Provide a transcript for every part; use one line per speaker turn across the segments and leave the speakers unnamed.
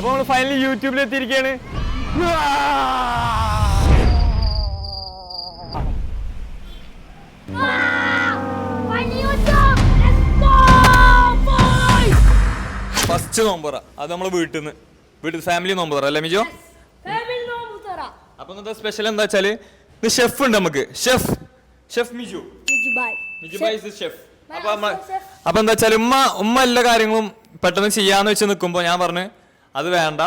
അപ്പൊ നമ്മൾ ഫൈനലി യൂട്യൂബിൽ എത്തിയിരിക്കുകയാണ് ഫസ്റ്റ് നോമ്പറ. അത് നമ്മളെ വീട്ടിൽ നിന്ന് വീട്ടിൽ ഫാമിലി നോമ്പറ അല്ലേ മിജോ? അപ്പൊ ഇന്നത്തെ സ്പെഷ്യൽ എന്താ വെച്ചാൽ ഇത് ഷെഫ് ഉണ്ട് നമുക്ക്. Chef chef Miju. Miju by chef അപ്പൊ അപ്പൊ എന്താ വെച്ചാൽ ഉമ്മ ഉമ്മ എല്ലാ കാര്യങ്ങളും പെട്ടെന്ന് ചെയ്യാന്ന് വെച്ച് നിൽക്കുമ്പോ ഞാൻ പറഞ്ഞു അത് വേണ്ട.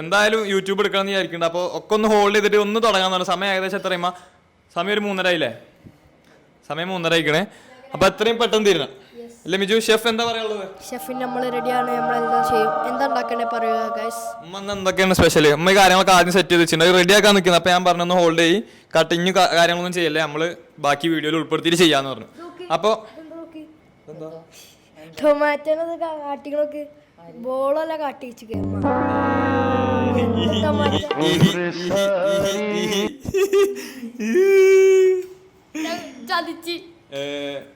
എന്തായാലും യൂട്യൂബ് എടുക്കണം വിചാരിക്കുന്നുണ്ട്. അപ്പോൾ ഒക്കെ ഒന്ന് ഹോൾഡ് ചെയ്തിട്ട് ഒന്ന് തുടങ്ങാൻ പറഞ്ഞു. സമയം ഏകദേശം എത്രയുമ്പോ സമയം ഒരു മൂന്നര ആയില്ലേ? സമയം മൂന്നര ആയിക്കണേ. അപ്പൊ എത്രയും പെട്ടെന്ന് തീരണം. അല്ലേ മിജു ഷെഫ് എന്താ പറയാനുള്ളത്?
ഷെഫിന് നമ്മൾ റെഡിയാണ്. എന്താ ചെയ്യും? എന്താ ഉണ്ടാക്കണേ പറയുക ഗൈസ്
ഉമ്മ ഇന്ന് എന്തൊക്കെയാണ് സ്പെഷ്യൽ ഉമ്മ ഈ കാര്യങ്ങളൊക്കെ ആദ്യം സെറ്റ് ചെയ്ത് വെച്ചിട്ടുണ്ട്. റെഡി ആക്കാൻ നിൽക്കുന്നത് അപ്പൊ ഞാൻ പറഞ്ഞു ഹോൾഡ് ചെയ്യും. കട്ടിങ് കാര്യങ്ങളൊന്നും ചെയ്യല്ലേ. നമ്മൾ ബാക്കി വീഡിയോയിൽ ഉൾപ്പെടുത്തിയിട്ട് ചെയ്യാന്ന് പറഞ്ഞു. അപ്പൊ
ടൊമാറ്റോ കാട്ടികളൊക്കെ ബോളല്ല കാട്ടി വെച്ചിട്ട് ചതിച്ച്.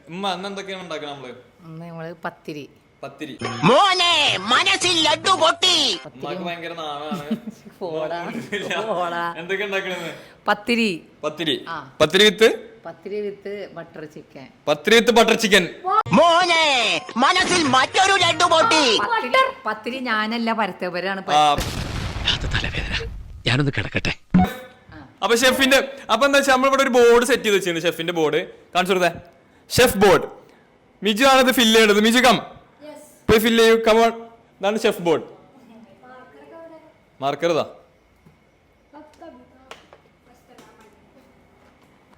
ഉമ്മ ഇന്ന് എന്തൊക്കെയാണ് ഉണ്ടാക്കുന്നത് നമ്മൾ?
അന്ന് നമ്മൾ പത്തിരി.
പത്തിരി.
മോനെ മനസ്സിൽ ലഡു പൊട്ടി.
ഭയങ്കര. എന്തൊക്കെ ഉണ്ടാക്കണെന്ന്
pathiri.
Pathiri. Pathiri with?
Pathiri with butter chicken.
Pathiri with butter chicken.
മോനെ മനസ്സിൽ മറ്റൊരു രണ്ടു പൊട്ടി.
പത്തിരി പത്തിരി ഞാനല്ല പരത്തവരാണ്
ഞാനൊന്ന് കിടക്കട്ടെ.
അപ്പൊ ഷെഫിന്റെ അപ്പൊ എന്താ വെച്ചാൽ നമ്മളിവിടെ ഒരു ബോർഡ് സെറ്റ് ചെയ്ത് വെച്ചിട്ടുണ്ട് ഷെഫിന്റെ ബോർഡ്. കാണിച്ചു കൊടുത്തേ. Chef board. മിജു ആണ് ഇത് ഫില്ല് ചെയ്യേണ്ടത് മിജു കം പോയി ഫില്ല് ചെയ്യൂ. കമോൺ ഇതാണ് ഷെഫ് ബോർഡ്. മാർക്കർ ഇതാ.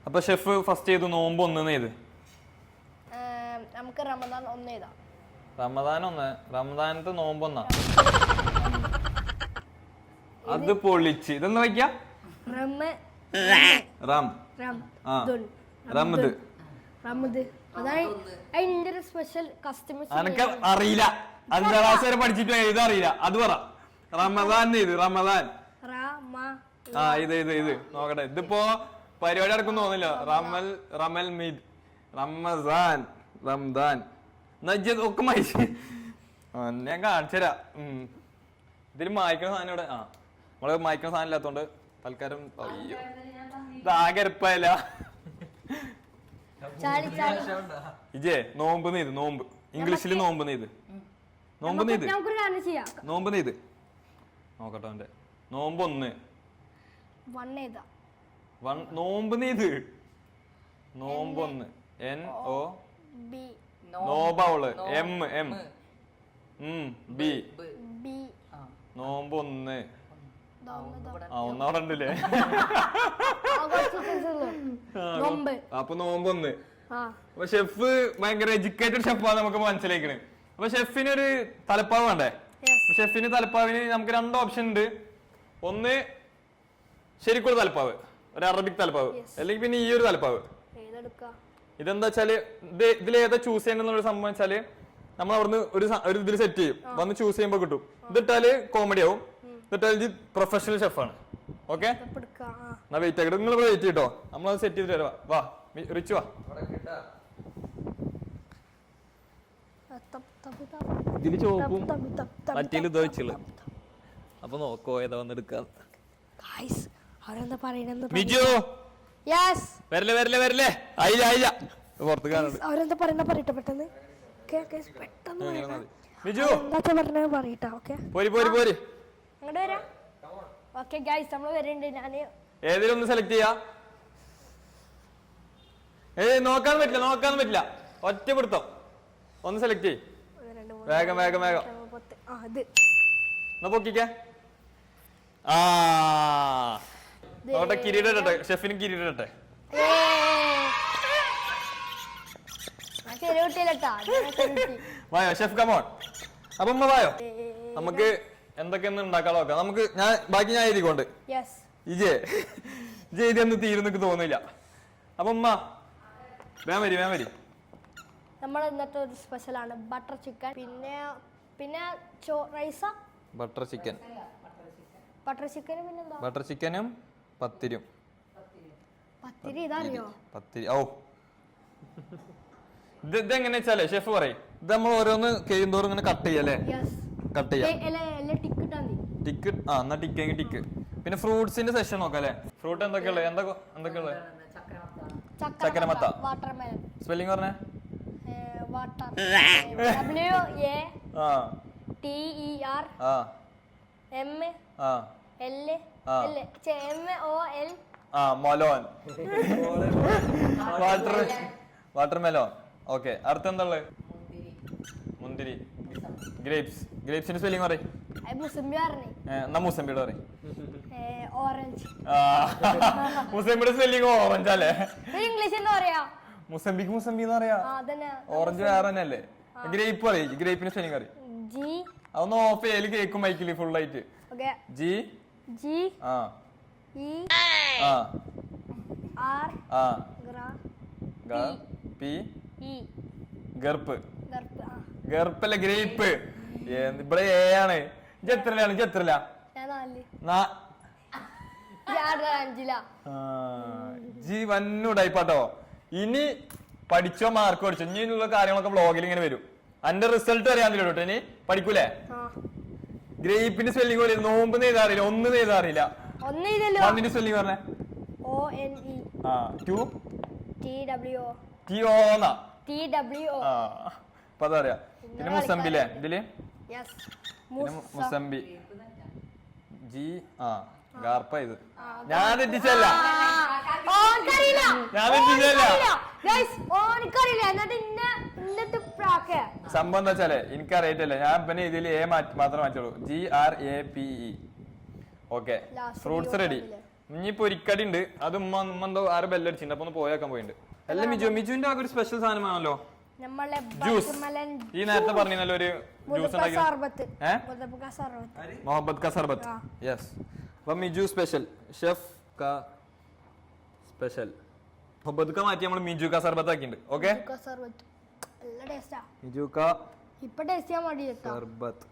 അപ്പൊ ഷെഫ് ഫസ്റ്റ് ചെയ്തു നോമ്പ് ഒന്ന് ചെയ്ത്
നമുക്ക് റമദാൻ ഒന്ന് ചെയ്താ
റമദാൻ ഒന്ന് റമദാനത്തെ നോമ്പ് ഒന്നാ. അത് പൊളിച്ച്. ഇതെന്ന് വയ്ക്കാ? റാം.
റം
ആ.
ദുൻ.
റമദ്
റമദ് അതാണ് അതിന്റെ സ്പെഷ്യൽ
അനക്ക് അറിയില്ല. അഞ്ചാം ക്ലാസ് വരെ പഠിച്ചിട്ട് അത് പറ. റമദാൻ ഇത് റമദാൻ.
റമ
ആ ഇത് ഇത് ഇത്. നോക്കട്ടെ. ഇതിപ്പോ പരിപാടി നടക്കും തോന്നില്ല റമൽ റമൽ മീദ് റമസാൻ റംദാൻ. നജ്ജത് ഒക്കെ മൈസ് ഞാൻ കാണിച്ചുതരാം ഇതിൽ മായ്ക്കണ സാധനം ഇവിടെ ആ നമ്മൾ മായ്ക്കണ സാധനം ഇല്ലാത്തോണ്ട് തൽക്കാലം അയ്യോ.
ഇതാകരപ്പല്ല
ഇജേ നോമ്പ് നെയ്ത് നോമ്പ്. ഇംഗ്ലീഷിൽ നോമ്പ് നെയ്ത് നോമ്പ്
ചെയ്യാം.
നോമ്പ് നെയ്ത് നോക്കട്ടെ അവന്റെ നോമ്പ് ഒന്ന്
വൺ
വൺ നോമ്പ് നെയ്ത് നോമ്പ് ഒന്ന് എൻ ഒ
ബി.
നോബവൾ എം എം. ഉം ബി
ബി.
നോമ്പ് ഒന്ന്
ദാ ഒന്ന് ദാ.
ആ ഒന്നവിടെ ഉണ്ടല്ലേ അപ്പൊ നോമ്പൊന്ന്.
ആ.
അപ്പൊ ഷെഫ് ഭയങ്കര എഡ്യൂക്കേറ്റഡ് ഷെഫാണ് നമുക്ക് മനസ്സിലാക്കണേ അപ്പൊ ഷെഫിന് ഒരു തലപ്പാവ് വേണ്ടേ. ഷെഫിന് തലപ്പാവിന് നമുക്ക് രണ്ട് ഓപ്ഷൻ ഉണ്ട്. ഒന്ന് ശരിക്കുള്ള തലപ്പാവ്. ഒരു അറബിക് തലപ്പാവ്. അല്ലെങ്കിൽ പിന്നെ ഈ ഒരു തലപ്പാവ്. ഇതെന്താ വെച്ചാൽ ഇത് ഇതിൽ ഏതാ ചൂസ് ചെയ്യണമെന്നുള്ള സംഭവം വെച്ചാൽ നമ്മൾ അവിടുന്ന് ഒരു ഒരു ഇതിൽ സെറ്റ് ചെയ്യും. വന്ന് ചൂസ് ചെയ്യുമ്പോൾ കിട്ടും. ഇതിട്ടാൽ കോമഡി ആവും. ഇതിട്ടാൽ ഇത് പ്രൊഫഷണൽ ഷെഫാണ് ഓക്കെ എന്നാ വെയിറ്റ് ആക്കട്ടെ നിങ്ങൾ ഇവിടെ വെയിറ്റ് ചെയ്തോ നമ്മളത് സെറ്റ് ചെയ്തിട്ട് തരാം വാ. റിച്ച് വാ. ഇതിന് ചോപ്പും മറ്റേൽ ഇത് അപ്പൊ നോക്കോ ഏതാ വന്നെടുക്കാം
ഗൈസ് അവരെന്താ പറയണെന്ന്
മിജു!
യെസ്
വരല്ലേ വരല്ലേ വരല്ലേ അയില ആയില്ല. പുറത്ത് കാണുന്നുണ്ട്.
അവരെന്താ പറയണ പറയട്ടെ പെട്ടെന്ന്. ഓക്കേ, ഓക്കേ, പെട്ടെന്ന് പറയണം.
മിജു!
എന്താ പറഞ്ഞത് പറയട്ടെ ഓക്കെ
പോരി പോരി പോരി.
അങ്ങോട്ട് വരാം. ഓക്കെ ഗൈസ് നമ്മൾ വരുന്നുണ്ട് ഞാൻ
ഏതെങ്കിലും ഒന്ന് സെലക്ട് ചെയ്യാ. ഏയ് നോക്കാൻ പറ്റില്ല നോക്കാൻ പറ്റില്ല. ഒറ്റ പിടുത്തം. ഒന്ന് സെലക്ട് ചെയ്
രണ്ട് മൂന്ന്
വേഗം വേഗം വേഗം.
നാല്, പത്ത്. ആ ഇത്
എന്നാ പൊക്കിക്കേ? ആ. നോട്ടെ കിരീടം ഷെഫിനും
കിരീടട്ടെ
വായോ ഷെഫ് കമോൺ അപ്പൊ ഉമ്മ വായോ? നമുക്ക് എന്തൊക്കെയെന്ന് ഉണ്ടാക്കാൻ നോക്കാം. നമുക്ക് ഞാൻ ബാക്കി ഞാൻ എഴുതിക്കൊണ്ട്. ഇജേ ഇജേ ഇതൊന്നും തീരുന്നൊക്കെ തോന്നില്ല അപ്പൊ ഉമ്മ വേം വരി വേം വരി.
നമ്മൾ ഇന്നത്തെ ഒരു സ്പെഷ്യലാണ് ബട്ടർ ചിക്കൻ പിന്നെ പിന്നെ ചോ റൈസ
ബട്ടർ ചിക്കൻ
ബട്ടർ ചിക്കനും പിന്നെന്താ
ബട്ടർ ചിക്കനും പത്തിരും
പത്തിരി ഇതറിയോ
പത്തിരി ഓ ഇത് ഇതെങ്ങനെ വെച്ചാലേ ഷെഫ് പറയും. ഇത് നമ്മൾ ഓരോന്ന് കഴിയുന്തോറും ഇങ്ങനെ കട്ട് ചെയ്യല്ലേ
യെസ്
കട്ട് ചെയ്യാം.
ടിക്ക്
ആ എന്നാ ടിക്ക് ടിക്ക്. പിന്നെ ഫ്രൂട്ട്സിന്റെ സെഷൻ നോക്കാം അല്ലേ? ഫ്രൂട്ട് എന്തൊക്കെയുള്ളത് എന്തൊക്കെ എന്തൊക്കെയുള്ളത് ചക്കരമത്ത. സ്പെല്ലിംഗ് പറഞ്ഞേ? ആ.
ടി ഇ ആർ
ആ.
എം
ആ.
എൽ
ആ.
എൽ എം ഒ എൽ
ആ melon. Water water melon okay അടുത്ത എന്താ ഉള്ളത് മുന്തിരി. ഗ്രേപ്സ്. ഗ്രേപ്സിന്റെ സ്പെല്ലിംഗ് പറയും. മുസംബിയുടെ പറയും. മുസംബിയുടെ സ്പെല്ലിംഗ് ഓറഞ്ച് അല്ലേ?
ഇംഗ്ലീഷ് എന്താ പറയാ?
മുസംബിക്ക് മുസംബി എന്ന് പറയാ? ഓറഞ്ച് വേറെ തന്നെ അല്ലേ? ഗ്രേപ്പ് പറയും. ഗ്രേപ്പിന്റെ സ്പെല്ലിംഗ് പറയും.
ജി.
അതൊന്ന് ഓഫ് ചെയ്യൽ കേക്കും മൈക്കിൽ ഫുൾ ആയിട്ട്.
ഓക്കെ.
ജി.
ജി
ആ.
ഇ
ആ.
ആർ
ആ.
ഗ്ര
ഗ പി
ഇ.
ഗർപ്പ്.
ഗർപ്പ് ആ.
ഗർപ്പല്ല ഗ്രേപ്പ്. ഇവിടെ ഏ ആണ്. ഇജ്ജ് എത്രയില്ല
ഞാൻ നാല്
നാ-
അഞ്ചില.
ജി വന്നുടായിപ്പാട്ടോ ഇനി പഠിച്ചോ മാർക്ക് പഠിച്ചോ ഇനി ഇതിനുള്ള കാര്യങ്ങളൊക്കെ വ്ളോഗിൽ ഇങ്ങനെ വരും. അന്റെ റിസൾട്ട് അറിയാന്നില്ല കേട്ടോ ഇനി പഠിക്കൂലേ? ഗ്രേപ്പിന്റെ സ്പെല്ലിംഗ് പോലെ നോമ്പ് നെയ്താറിയില്ല ഒന്ന് നെയ്താറിയില്ല
ഒന്ന്
സ്പെല്ലിംഗ് പറഞ്ഞേ.
ഒ എൻ ഇ
ആ two
T W O
T
W
ആ അപ്പൊ അതറിയാ പിന്നെ മുസംബില്ലേ ഇതിൽ?
യെസ്
മുസംബി. ജി ആ. ഗാർപ്പ ഇത്. ഞാൻ തെറ്റിച്ചല്ല ഞാൻ തെറ്റിച്ചല്ല
ഗൈസ് ഓനക്കറിയില്ല. എന്നിട്ട് ഇന്ന എന്നിട്ട് പ്രാക്ക്.
സംഭവം എന്താ വെച്ചാൽ എനിക്ക് അറിയിട്ടില്ല ഞാൻ പിന്നെ ഇതിൽ എ മാറ്റി മാത്രം മാറ്റുള്ളൂ. G R A P E okay fruits ready
ഇനിയിപ്പോ
ഒരിക്കടി പൊരിക്കടി ഉണ്ട്. അത് ഉമ്മ ഉമ്മ എന്തോ ആരും ബെല്ലടിച്ചിട്ടുണ്ട്. അപ്പൊ ഒന്ന് പോയേക്കാൻ പോയിട്ടുണ്ട്. അല്ല മിജു മിജുവിന്റെ ആ ഒരു സ്പെഷ്യൽ സാധനമാണല്ലോ.
നമ്മളെ
ജ്യൂസ് ഈ നേരത്തെ പറഞ്ഞല്ലോ ഒരു ജ്യൂസ് ഉണ്ടാക്കി.
കസർബത്ത്
മൊഹബത്ത് കാ സർബത്ത്.
ആ.
യെസ് അപ്പൊ മിജു സ്പെഷ്യൽ ഷെഫ് ക സ്പെഷ്യൽ കാ മാറ്റി നമ്മൾ മിജു ക സർബത്ത് ആക്കിയിട്ടുണ്ട്. ഓക്കെ
സർബത്ത്. നല്ല ടേസ്റ്റാ
മിജു കാ
ഇപ്പൊ ടേസ്റ്റ് ചെയ്യാൻ മടി കേട്ടോ
സർബത്ത്.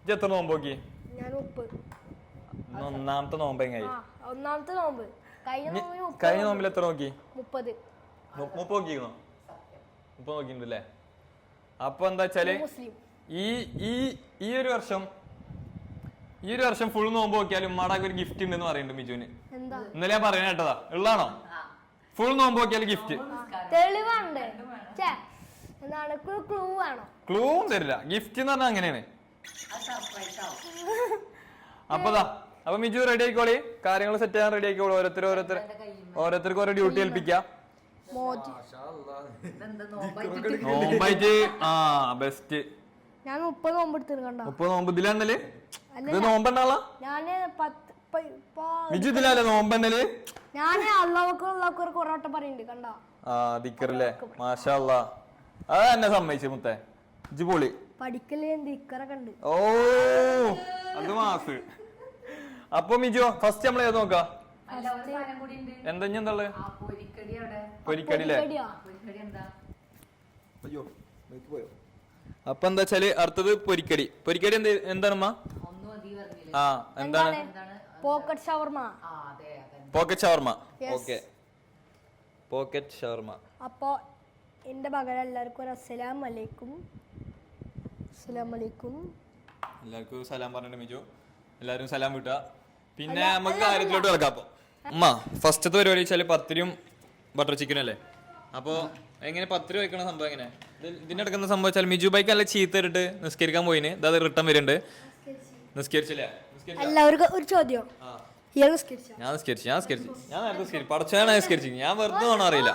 ഇജ്ജ് എത്ര
ഞാൻ ഉപ്പ്.
ഇന്ന് ഒന്നാമത്തെ നോമ്പ് എങ്ങായി?
ആ ഒന്നാമത്തെ നോമ്പ്. കഴിഞ്ഞ നോമ്പിന് മുപ്പത്
കഴിഞ്ഞ നോമ്പിൽ എത്ര നോക്കി?
മുപ്പത്.
മു- മുപ്പത് നോക്കിയിരുന്നോ? മുപ്പത് നോക്കിയിട്ടുണ്ടല്ലേ അപ്പൊ എന്താ വെച്ചാൽ
മുസ്ലിം.
ഈ ഈ ഈ ഒരു വർഷം ഈ ഒരു വർഷം ഫുൾ നോമ്പ് നോക്കിയാലും ഉമ്മാടാക്ക് ഒരു ഗിഫ്റ്റ് ഉണ്ടെന്ന് പറയുന്നുണ്ട് മിജുവിന്.
എന്താ?
ഇന്നലെ ഞാൻ പറയണ കേട്ടതാ. ഉള്ളാണോ? ഫുൾ നോമ്പ് നോക്കിയാൽ ഗിഫ്റ്റ്
തെളിവുണ്ട്? എന്താണ്? ക്ലൂ വേണോ?
ക്ലൂ തരില്ല. ഗിഫ്റ്റ് എന്ന് പറഞ്ഞാൽ അങ്ങനെയാണ്. അപ്പതാ. അപ്പൊ മിജു റെഡി ആയിക്കോളി. കാര്യങ്ങൾ സെറ്റ് ചെയ്യാൻ റെഡി ആയിക്കോളൂ. ഓരോരുത്തർ ഓരോരുത്തർ. ഓരോരുത്തർക്ക് ഓരോ ഡ്യൂട്ടി ഏൽപ്പിക്കാം.
മോദി
നോമ്പായിട്ട് ആ ബെസ്റ്റ്
ഞാൻ മുപ്പത് നോമ്പ് എടുത്തിട്ട് കണ്ടോ?
മുപ്പത് നോമ്പ് ഇത്
ഞാൻ പത്ത്
മിജു ഇതിലല്ലേ
ഞാൻ പറയുന്നുണ്ട് കണ്ടോ?
ആ ദിക്കറല്ലേ? മാഷാ അല്ലാ അത് എന്നെ സമ്മതിച്ചു മുത്തേ. ഇജ്ജ് പൊളി.
പഠിക്കൽ ദിക്കറൊക്കെ ഉണ്ട്.
ഓ അത് മാസ്. അപ്പൊ മിജു ഫസ്റ്റ് നമ്മൾ ഏത് നോക്കാം? എന്താ ഇനി എന്താ?
പൊരിക്കടി അവിടെ.
പൊരിക്കടിയോ?
പൊരിക്കടി എന്താ?
അയ്യോ പോയോ? അപ്പൊ എന്താ വെച്ചാൽ അടുത്തത് പൊരിക്കടി. പൊരിക്കടി എന്ത് എന്താണമ്മ?
ഒന്നും അതി പറഞ്ഞില്ല
ആ എന്താണ്?
Pocket shawarma
pocket shawarma. Okay pocket shawarma
അപ്പോ എന്റെ മകൾ എല്ലാവർക്കും ഒരു അസ്സലാം വലൈക്കും അസ്സലാം വലൈക്കും
എല്ലാവർക്കും സലാം പറഞ്ഞു മിജു. എല്ലാവരും സലാം വിട്ടുക പിന്നെ നമുക്ക് കാര്യത്തിലോട്ട് കിടക്കാം അപ്പൊ. അമ്മ ഫസ്റ്റത്തെ പരിപാടി വെച്ചാൽ പത്തിരിയും ബട്ടർ ചിക്കനും അല്ലേ? അപ്പോ എങ്ങനെ പത്തിരി വയ്ക്കണ സംഭവം എങ്ങനെ? ഇതിന്റെ അടുക്കുന്ന സംഭവിച്ചാൽ വെച്ചാൽ മിജു ബൈക്ക് നല്ല ചീത്ത ഇട്ട് നിസ്കരിക്കാൻ പോയിന്. ഇത് റിട്ടേൺ വരുന്നുണ്ട് നിസ്കരിച്ചില്ല?
എല്ലാവർക്കും ഒരു ചോദ്യം?
ഞാൻ നിസ്കരിച്ചു ഞാൻ നിസ്കരിച്ചു. ഞാൻ നേരത്തെ നിസ്കരിച്ചു. പടച്ചാണ് നിസ്കരിച്ചു. ഞാൻ വെറുതെ ആണോ അറിയില്ല.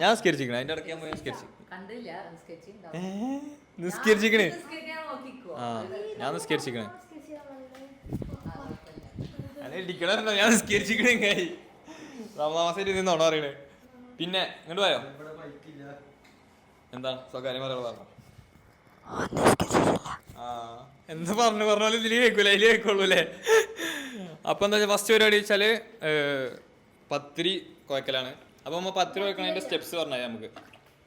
ഞാൻ നിസ്കരിച്ചിരിക്കണം. അതിന്റെ ഇടയ്ക്ക് ഞാൻ പോയി നിസ്കരിച്ചു.
നോക്കിക്കോ.
ആ ഞാൻ നിസ്കരിച്ചിരിക്കണേ. ഞാൻ കൈ റമദാമാസായിട്ട് അറിയണേ. പിന്നെ ഇങ്ങോട്ട് പോയോ? എന്താ? സ്വകാര്യം പറയാനുള്ള പറഞ്ഞോ ആ. എന്ത് പറഞ്ഞു പറഞ്ഞാലും ഇതിലേ കേൾക്കൂല ഇതിലേ കേൾക്കുള്ളൂ അപ്പൊ എന്താ വെച്ചാൽ ഫസ്റ്റ് പരിപാടി വെച്ചാൽ പത്തിരി കുഴക്കലാണ് അപ്പൊ നമ്മ പത്തിരി കുഴക്കണതിന്റെ സ്റ്റെപ്സ് പറഞ്ഞാൽ നമുക്ക്.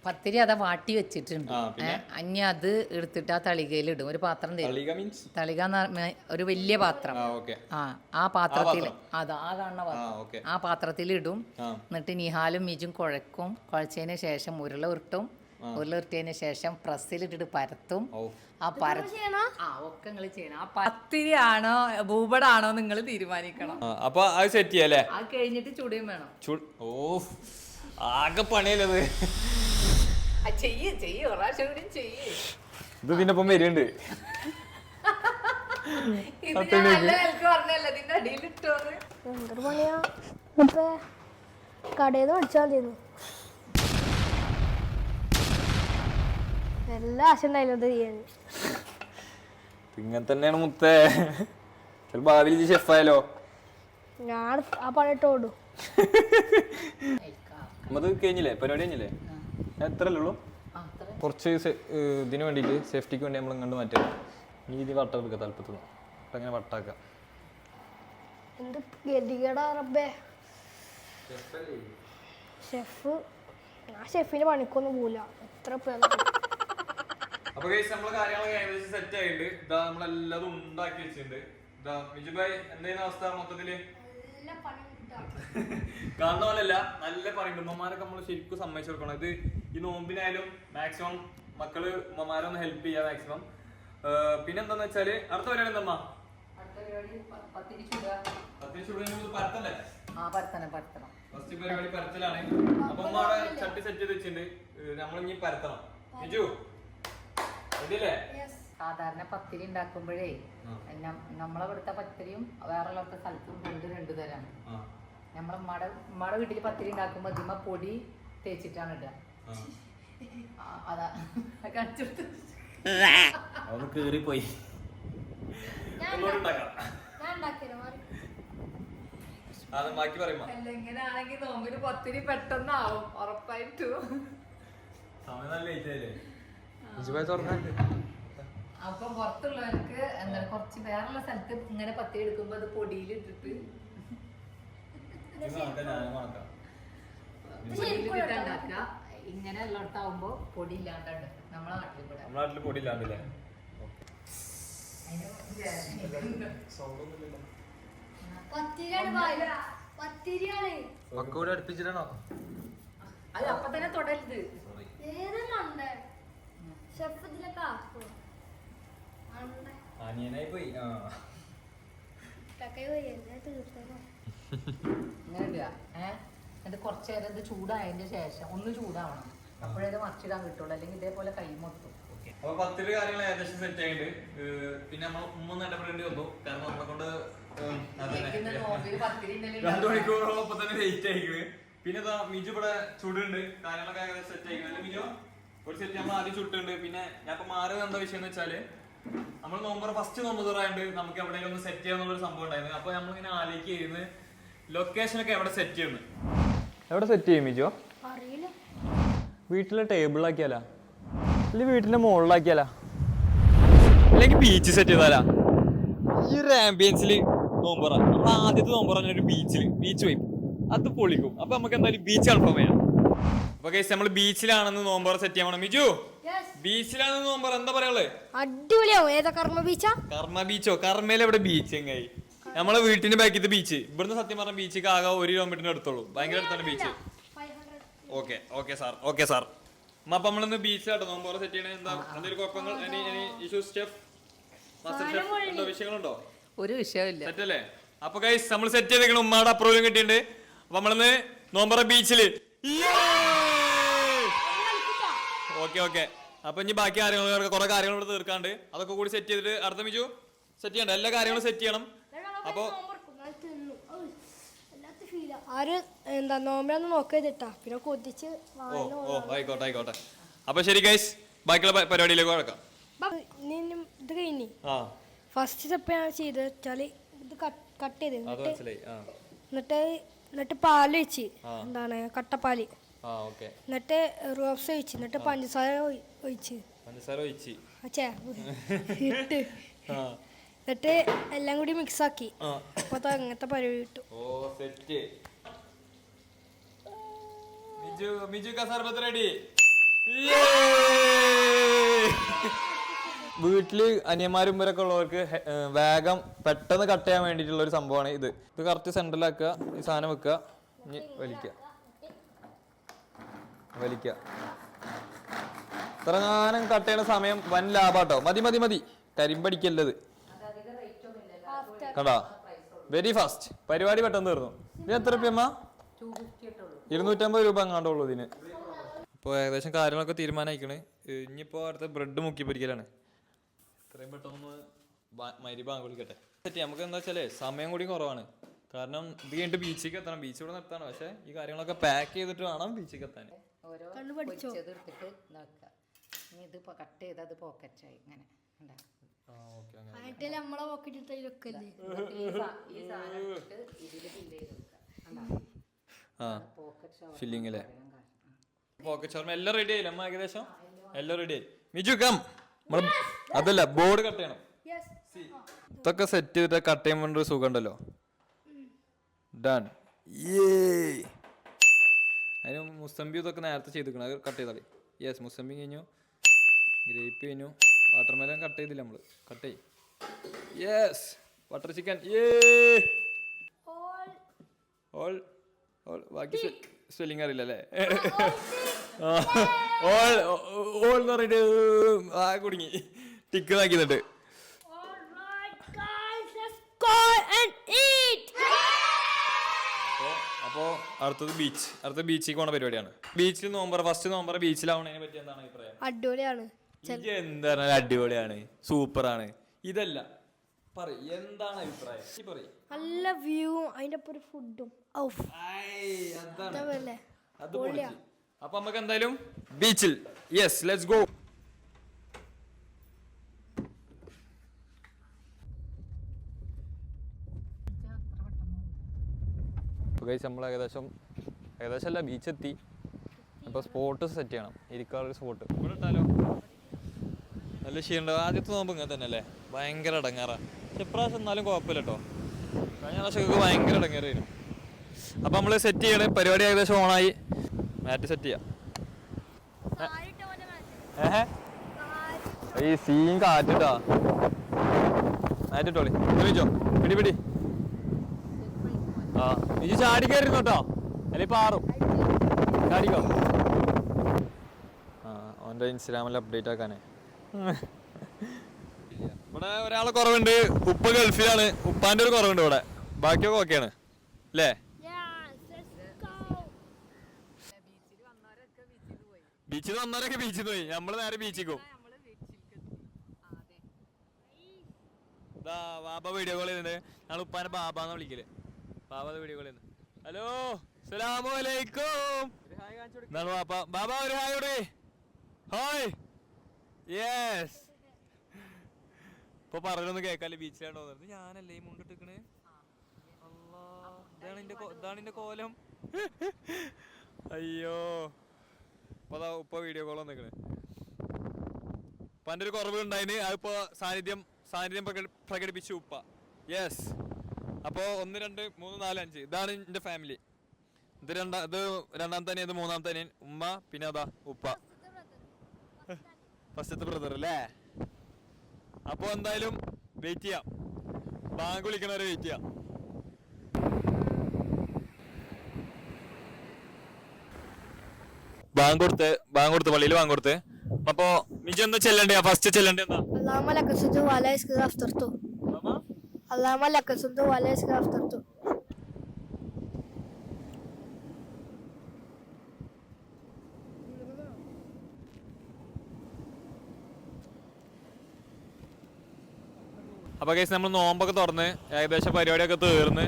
പത്തിരി അതാ വാട്ടി വെച്ചിട്ടുണ്ട്? ഏ, അത് എടുത്തിട്ട് ആ തളികയിൽ ഇടും. ഒരു പാത്രം തരും.
തളിക
ഒരു വലിയ പാത്രം.
ആ
ആ പാത്രത്തിൽ
പാത്രം.
അതാ ആ കാണുന്ന പാത്രം. ആ പാത്രത്തിൽ ഇടും. എന്നിട്ട് നിഹാലും മീജും കുഴക്കും. കുഴച്ചതിന് ശേഷം ഉരുള ഉരുട്ടും. ഉരുളിർത്തിയതിന് ശേഷം പ്രസ്സിലിട്ടിട്ട് പരത്തും. ആ പര ആ ഒക്കെ നിങ്ങൾ ചെയ്യണം. ആ പത്തിരിയാണോ ഭൂപടാണോ നിങ്ങൾ തീരുമാനിക്കണം.
ആ, അപ്പൊ അത് സെറ്റ് ചെയ്യാല്ലേ?
അത് കഴിഞ്ഞിട്ട് ചുടിയും വേണം.
ഓ ആകെ പണിയല്ലത്.
ആ, ചെയ്യ് ചെയ്യ്. ഒരു പ്രാവശ്യം കൂടി ചെയ്യ്.
ഇത് ഇതിന്റെ ഒപ്പം വരുന്നുണ്ട്
കടയിൽ നിന്ന് അടിച്ചാൽ നിലയ്ക്ക് പറഞ്ഞല്ലേ ഇതിന്റെ അടിയിൽ ഇട്ടോന്ന്
എന്തൊരു പണിയാ ഇപ്പൊ കടയിൽ നിന്ന് മേടിച്ചാൽ മതിയെന്നു എല്ലാ ആശയം ഉണ്ടായിരുന്നു അത് ചെയ്യാൻ
ഇങ്ങനെ തന്നെയാണ് മുത്തേ. ചില ഭാവിയിൽ ഷെഫായാലോ
ഞാൻ ആ പണിട്ട് ഓടും.
നമ്മത് കഴിഞ്ഞില്ലേ? പരിപാടി കഴിഞ്ഞില്ലേ? എത്രല്ലേ ഉള്ളൂ? കുറച്ച് ഇതിനു വേണ്ടിയിട്ട് സേഫ്റ്റിക്ക് വേണ്ടി നമ്മൾ ഇങ്ങോട്ട് മാറ്റുക നീ ഇത് വട്ടം എടുക്കുക തലപ്പത്ത് നിന്ന്. അപ്പം അങ്ങനെ വട്ടാക്കാം.
എന്ത് ഗതികേടാ റബ്ബേ. ഷെഫ് ഞാൻ ഷെഫിന് പണിക്കൊന്നും പോല എത്ര പേർ
അപ്പൊ നമ്മളെ കാര്യങ്ങളൊക്കെ ഏകദേശം സെറ്റ് ആയിട്ടുണ്ട്. ഇതാ നമ്മളെല്ലാതും ഉണ്ടാക്കി വെച്ചിട്ടുണ്ട്. ഇതാ മിജുബായ് എന്തായിരുന്നു അവസ്ഥ മൊത്തത്തിൽ? കാരണം പോലല്ല നല്ല പറയുന്നുണ്ട് ഉമ്മമാരൊക്കെ നമ്മൾ ശരിക്കും സമ്മതിച്ചു കൊടുക്കണം. ഇത് ഈ നോമ്പിനായാലും മാക്സിമം മക്കൾ ഉമ്മമാരൊന്ന് ഹെൽപ്പ് ചെയ്യാ മാക്സിമം പിന്നെന്താന്ന് വെച്ചാൽ അടുത്ത പരിപാടി എന്തമ്മ ഫസ്റ്റ് പരിപാടി പരത്തലാണ് അപ്പൊ ഉമ്മയുടെ ചട്ടി സെറ്റ് ചെയ്ത് വെച്ചിട്ടുണ്ട്. നമ്മൾ ഇനി പരത്തണം. റെഡിയല്ലേ
സാധാരണ പത്തിരി ഉണ്ടാക്കുമ്പോഴേ നമ്മളവിടുത്തെ പത്തിരിയും വേറെ ഉള്ളത്തെ സ്ഥലത്തും രണ്ട് രണ്ടു തരാണ്. നമ്മളെ മട മട വീട്ടിൽ പത്തിരി ഉണ്ടാക്കുമ്പോ ഇതിമ പൊടി തേച്ചിട്ടാണ് ഇടുക. അതാ. കാണിച്ചെടുത്ത്
കേറിപ്പോയി.
ഇങ്ങനെയാണെങ്കിൽ നോമ്പിന് പത്തിരി പെട്ടെന്നാവും ഉറപ്പായിട്ടും.
സമയം നല്ല ലേറ്റ് ആയില്ലേ?
അപ്പൊ പുറത്തുള്ളവർക്ക് എന്താ കുറച്ച് വേറെയുള്ള സ്ഥലത്ത് ഇങ്ങനെ പത്തി എടുക്കുമ്പോ അത് പൊടിയിൽ ഇട്ടിട്ട്. ഉണ്ടാക്കുക. ഇങ്ങനെ ഉള്ളിടത്താവുമ്പോ പൊടി നമ്മളെ നാട്ടിൽ
പത്തിരിയാണ് ഭാര്യ പത്തിരിയാണ്.
പക്കൂടെ അടുപ്പിച്ചിട്ടാണോ?
അത് അപ്പൊ തന്നെ തൊടരുത്.
ഏതെല്ലാം ഉണ്ട് ഷെഫ് ഇതിലൊക്കെ ആക്കും ഉണ്ട്.
അനിയനായി പോയി. ആ.
എന്നിട്ട് കുറച്ച് നേരം ഇത് ചൂടായതിന്റെ ശേഷം ഒന്ന് ചൂടാവണം. അപ്പോഴേ മറിച്ചിടാൻ കിട്ടുള്ളൂ. അല്ലെങ്കിൽ ഇതേപോലെ കൈ മൊത്തും
അപ്പൊ പത്തിരി കാര്യങ്ങൾ ഏകദേശം സെറ്റ് ആയിട്ടുണ്ട്. ഏർ പിന്നെ നമ്മൾ ഉമ്മ ഇടപെടേണ്ടി വന്നു. കാരണം നമ്മളെ കൊണ്ട് രണ്ടു മണിക്കൂറോളം ഇപ്പൊ തന്നെ ലേറ്റ് ആയിക്കണ്. പിന്നെ ഇതാ മിജു ഇവിടെ ചുടുണ്ട്. കാര്യങ്ങളൊക്കെ ഏകദേശം സെറ്റ് ആയിരിക്കും അല്ലെ മിജു? ഒരു സെറ്റ് നമ്മൾ ആദ്യം ചുട്ടുണ്ട്. പിന്നെ ഞാൻ ഇപ്പൊ മാറിയത് എന്താ വിഷയം എന്ന് വെച്ചാൽ നമ്മൾ നോമ്പർ ഫസ്റ്റ് നോമ്പ് തുറയുണ്ട് നമുക്ക് എവിടെയെങ്കിലും ഒന്ന് സെറ്റ് ചെയ്യാന്നുള്ള സംഭവം ഉണ്ടായിരുന്നു. അപ്പൊ നമ്മളിങ്ങനെ ആലോചിക്കായിരുന്നു ലൊക്കേഷൻ ഒക്കെ എവിടെ സെറ്റ് ചെയ്യുന്നു? എവിടെ സെറ്റ് ചെയ്യും മിജു?
അറിയില്ല.
വീട്ടിലെ ടേബിളിലാക്കിയാലാ അല്ലെങ്കിൽ വീട്ടിന്റെ മുകളിലാക്കിയാലാ അല്ലെങ്കിൽ ബീച്ച് സെറ്റ് ചെയ്താലാ? ഈ ഒരു ആംബിയൻസിൽ നോമ്പറ. നമ്മൾ ആദ്യത്തെ നോമ്പറ ഒരു ബീച്ചിൽ ബീച്ച് പോയി അത് പൊളിക്കും. അപ്പൊ നമുക്ക് എന്തായാലും ബീച്ച് കൺഫേം ചെയ്യാം. അപ്പൊ കേസ് നമ്മൾ ബീച്ചിലാണെന്ന് നോമ്പറ സെറ്റ് ചെയ്യാൻ പോണം. മിജു ബീച്ചിലാണെന്ന് നോമ്പറ എന്താ പറയാനുള്ളത്
അടിപൊളിയാവും. ഏതാ കർമ്മ ബീച്ചാ
കർമ്മ ബീച്ചോ കർമ്മയിൽ എവിടെ ബീച്ച് എങ്ങായി? നമ്മളെ വീട്ടിന്റെ ബാക്കിത്തെ ബീച്ച് ഇവിടുന്ന് സത്യം പറഞ്ഞ ബീച്ചിക്ക് ആകെ ഒരു കിലോമീറ്ററിന് അടുത്തുള്ളൂ. ഭയങ്കര അടുത്താണ് beach okay okay sir okay sir അപ്പൊ നമ്മളിന്ന് ബീച്ചിലാട്ടോ നോമ്പറ സെറ്റ് ചെയ്യണേ. എന്താ എന്തെങ്കിലും കുഴപ്പങ്ങൾ? ഇഷ്യൂസ് ഷെഫ് വിഷയങ്ങളുണ്ടോ?
ഒരു വിഷയമില്ല
സെറ്റല്ലേ അപ്പൊ ഗൈസ് നമ്മൾ സെറ്റ് ചെയ്തേക്കണം ഉമ്മയുടെ അപ്രൂവലും കിട്ടിയിട്ടുണ്ട്. അപ്പൊ നമ്മളിന്ന് നോമ്പറ ബീച്ചിൽ ഓക്കെ ഓക്കെ അപ്പൊ ഇനി ബാക്കി കാര്യങ്ങൾ കുറെ കാര്യങ്ങൾ ഇവിടെ തീർക്കാണ്ട്. അതൊക്കെ കൂടി സെറ്റ് ചെയ്തിട്ട് അടുത്ത മിജു സെറ്റ് ചെയ്യണ്ട. എല്ലാ കാര്യങ്ങളും സെറ്റ് ചെയ്യണം. അപ്പൊ
ആര് എന്താ നോമ്പിലൊന്നും നോക്കിയതിട്ടാ പിന്നെ കൊതിച്ച്
ഓ ഓ ആയിക്കോട്ടെ ആയിക്കോട്ടെ. അപ്പൊ ശരി ഗൈസ് ബാക്കിയുള്ള പരിപാടിയിലേക്ക് കിടക്കാം.
ഇത് കഴിഞ്ഞ്. ഫസ്റ്റ് സ്റ്റെപ്പ് ഞാൻ ചെയ്തത് വെച്ചാൽ ഇത് കട്ട് ചെയ്ത്. എന്നിട്ട് എന്നിട്ട് പാൽ വെച്ച്. എന്താണ്
കട്ടപ്പാൽ.
എന്നിട്ട് റോസ് ഒഴിച്ച് എന്നിട്ട് പഞ്ചസാര ഒഴി- ഒഴിച്ച്.
പഞ്ചസാര ഒഴിച്ച്.
ഇട്ട്. എന്നിട്ട് എല്ലാം കൂടി മിക്സ് ആക്കി. അപ്പൊ അങ്ങനത്തെ പരിപാടി കിട്ടും.
ഓ സെറ്റ്. മിജു മിജു കസാർബത്ത് റെഡി വീട്ടിൽ അനിയന്മാരും ഇവരൊക്കെ ഉള്ളവർക്ക് വേഗം പെട്ടെന്ന് കട്ട് ചെയ്യാൻ വേണ്ടിയിട്ടുള്ള ഒരു സംഭവമാണ് ഇത്. ഇത് കറക്റ്റ് സെന്ററിലാക്കുക ഈ സാധനം വെക്കുക ഇനി വലിക്കുക. വലിക്കുക ഇത്രങ്ങാനം കട്ട് സമയം വൻ ലാഭാട്ടോ. മതി മതി മതി. കരിമ്പടിക്കല്ലത്. കണ്ടാ? വെരി ഫാസ്റ്റ് പരിപാടി പെട്ടെന്ന് തീർന്നു. ഇത് എത്ര
രൂപ
ഇരുന്നൂറ്റമ്പത് രൂപ അങ്ങാണ്ടുള്ളൂ ഇതിന്. ഇപ്പോൾ ഏകദേശം കാര്യങ്ങളൊക്കെ തീരുമാനമായിക്കണ്. ഇനിയിപ്പോൾ അടുത്ത ബ്രെഡ് മുക്കി പൊരിക്കലാണ് ഇത്രയും പെട്ടെന്ന് മരി ബാങ്ക് വിളിക്കട്ടെ സെറ്റ് നമുക്ക് എന്താ വെച്ചാൽ സമയം കൂടി കുറവാണ്. കാരണം ഇത് കഴിഞ്ഞിട്ട് ബീച്ചിലേക്ക് എത്തണം. ബീച്ചിലൂടെ നിർത്താണ്. പക്ഷേ ഈ കാര്യങ്ങളൊക്കെ പാക്ക് ചെയ്തിട്ട് വേണം ബീച്ചിലേക്ക് എത്താൻ.
ഓരോ? പൊരിച്ചത് എടുത്തിട്ട് ഇതാക്കുക. ഇനി ഇത് കട്ട് ചെയ്ത് അത് പോക്കറ്റായി ഇങ്ങനെ
നമ്മളെ പോക്കറ്റ്
ഈ സാധനം എടുത്തിട്ട് ഇതിൽ ഫില്ല് ചെയ്ത് വെക്കുക.
ആ
പോക്കറ്റ്
ഫില്ലിംഗ് അല്ലേ പോക്കറ്റ് ഷവർമ എല്ലാം റെഡി ആയില്ല? അമ്മ ഏകദേശം? എല്ലാം റെഡി ആയി. മിജു കം അതല്ല ബോർഡ് കട്ട് ചെയ്യണം. ഇതൊക്കെ സെറ്റ് ചെയ്തിട്ട് കട്ട് ചെയ്യുമ്പോൾ ഒരു സുഖം ഉണ്ടല്ലോ. ഡൺ അതിന് മുസംബി ഇതൊക്കെ നേരത്തെ ചെയ്തിരിക്കണം. അത് കട്ട് ചെയ്താളി യെസ് മുസംബി കഴിഞ്ഞു. ഗ്രേപ്പ് കഴിഞ്ഞു. വാട്ടർമെലൻ കട്ട് ചെയ്തില്ല നമ്മൾ കട്ട് ചെയ്യും yes water chicken A
all
all ബാക്കി സ്പെല്ലിംഗ് അറിയില്ല അല്ലേ? ഓൾ ഓൾ എന്ന് പറഞ്ഞിട്ട് ആ കുടുങ്ങി. ടിക്ക് ആക്കിന്നിട്ട് അപ്പോ അപ്പോ അടുത്തത് ബീച്ച് അടുത്ത ബീച്ചിലേക്ക് പോണ പരിപാടിയാണ്. ബീച്ചിൽ നോമ്പർ ഫസ്റ്റ് നോമ്പർ ബീച്ചിലാവണതിനെ പറ്റി എന്താണ് അഭിപ്രായം?
അടിപൊളിയാണ്.
ഇത് എന്താണ് അടിപൊളിയാണ്. സൂപ്പറാണ്. ഇതല്ല. എന്താണ് അഭിപ്രായം?
നല്ല അതിന്റെ ഒരു ഫുഡും
പൊളിച്ച്. അപ്പൊ നമുക്ക് എന്തായാലും ബീച്ചിൽ യെസ് ലെറ്റ്സ് ഗോ നമ്മൾ ഏകദേശം ഏകദേശം അല്ല ബീച്ച് എത്തി. അപ്പോൾ സ്പോട്ട് സെറ്റ് ചെയ്യണം. ഇരിക്കാനുള്ള സ്പോട്ട് ഇവിടെ ഇട്ടാലോ? നല്ല ക്ഷീണുണ്ട്. ആദ്യത്തെ നോമ്പ് ഇങ്ങനെ തന്നെ അല്ലേ? ഭയങ്കര ഇടങ്ങാറാണ് ഇപ്രാവശ്യം എന്നാലും കുഴപ്പമില്ല കേട്ടോ കഴിഞ്ഞ പ്രാവശ്യമൊക്കെ ഭയങ്കര ഇടങ്ങാറായിരുന്നു. അപ്പൊ നമ്മൾ സെറ്റ് ചെയ്യണേ പരിപാടി ഏകദേശം ഓണായി മാറ്റ് സെറ്റ് ചെയ്യാം. ഏഹ് ഈ സീൻ കാറ്റിട്ടാ മാറ്റിട്ടോളി വിളിച്ചോ പിടി പിടി. ആ നീ ചാടി കയറി കേട്ടോ അല്ലെ പാറും ചാടിക്കോ. ആ ഓന്റെ ഇൻസ്റ്റാഗ്രാമിൽ അപ്ഡേറ്റ് ആക്കാനേ. ഇവിടെ ഒരാളെ കുറവുണ്ട്. ഉപ്പ ഗൾഫിലാണ്. ഉപ്പാന്റെ ഒരു കുറവുണ്ട് ഇവിടെ. ബാക്കിയൊക്കെ ഓക്കെയാണ് അല്ലേ ബീച്ചിൽ വന്നവരൊക്കെ ബീച്ചിൽ പോയി. നമ്മൾ നേരെ ഇതാ ബാബ വീഡിയോ കോൾ ചെയ്യുന്നുണ്ട്. ഞങ്ങൾ ഉപ്പാനെ ബാബാന്ന് വിളിക്കൽ. ബാബ വീഡിയോ കോൾ ചെയ്യുന്നു ഹലോ സലാമലൈക്കും എന്താണ് ബാബ ബാബ ഒരു ഹായ് ഇവിടെ ഹായ്. യെസ് ഇപ്പൊ പറഞ്ഞൊന്ന് കേക്കാല്ലേ ബീച്ചിലാണ് തോന്നുന്നത് ഞാനല്ലേ ഈ മുണ്ടിട്ടിക്കണ് അല്ലാ ഇതാണ് എന്റെ ഇതാണ് എന്റെ കോലം. അയ്യോ. ഇപ്പൊ ഇപ്പൊ വീഡിയോ കോൾ വന്നിക്കണ്. പണ്ടൊരു കുറവ് ഉണ്ടായിന് അതിപ്പോ സാന്നിധ്യം സാന്നിധ്യം പ്രകടി- പ്രകടിപ്പിച്ചു ഉപ്പ. യെസ് അപ്പോ ഒന്ന് രണ്ട് മൂന്ന് നാല് അഞ്ച്. ഇതാണ് എന്റെ ഫാമിലി ഇത് രണ്ടാ ഇത് രണ്ടാമത്തെ അനിയൻ ഇത് മൂന്നാമത്തെ അനിയൻ ഉമ്മ പിന്നെ അതാ ഉപ്പ. ഫസ്റ്റത്തെ ബ്രദർ അല്ലേ? അപ്പോ എന്തായാലും വെയിറ്റ് ചെയ്യാം. ബാങ്ക് വിളിക്കണവരെ വെയിറ്റ് ചെയ്യാം. ബാങ്ക് കൊടുത്ത് ബാങ്ക് കൊടുത്ത് പള്ളിയിൽ ബാങ്ക് കൊടുത്ത്. അപ്പോ നിജ എന്താ ചെല്ലണ്ടേ? ഫസ്റ്റ് ചെല്ലണ്ടേ എന്താ
Allah'ıma lakasında ve aleyhisselam tuttu.
അപ്പോൾ കേസ് നമ്മൾ നോമ്പൊക്കെ തുറന്ന് ഏകദേശം പരിപാടിയൊക്കെ തീർന്ന്.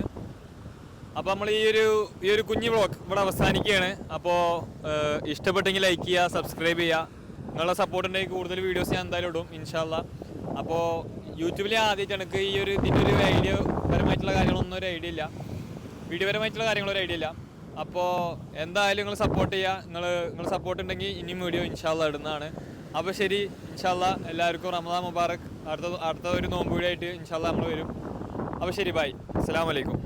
അപ്പോൾ നമ്മൾ ഈ ഒരു ഈ ഒരു കുഞ്ഞു വ്ളോഗ് ഇവിടെ അവസാനിക്കുകയാണ്. അപ്പോൾ ഇഷ്ടപ്പെട്ടെങ്കിൽ ലൈക്ക് ചെയ്യുക സബ്സ്ക്രൈബ് ചെയ്യുക. നിങ്ങളുടെ സപ്പോർട്ട് ഉണ്ടെങ്കിൽ കൂടുതൽ വീഡിയോസ് ഞാൻ എന്തായാലും ഇടും ഇൻഷാല്ല അപ്പോൾ യൂട്യൂബിൽ ആദ്യമായിട്ട് എനിക്ക് ഈ ഒരു ഇതിന്റെ ഒരു ഐഡിയ പരമായിട്ടുള്ള കാര്യങ്ങളൊന്നും ഒരു ഐഡിയ ഇല്ല. വീഡിയോ പരമായിട്ടുള്ള കാര്യങ്ങളൊരു ഐഡിയ ഇല്ല. അപ്പോൾ എന്തായാലും നിങ്ങൾ സപ്പോർട്ട് ചെയ്യുക നിങ്ങൾ നിങ്ങൾ സപ്പോർട്ട് ഉണ്ടെങ്കിൽ ഇനിയും വീഡിയോ ഇൻഷാല്ല ഇടുന്നതാണ്. അപ്പോൾ ശരി ഇൻഷാല്ല എല്ലാവർക്കും റമദാൻ മുബാറക്. അടുത്ത അടുത്ത ഒരു നോമ്പ് വീഡിയോ ആയിട്ട് ഇൻഷാല്ല നമ്മൾ വരും. അപ്പോൾ ശരി ബായ് അസ്സാം വലൈക്കും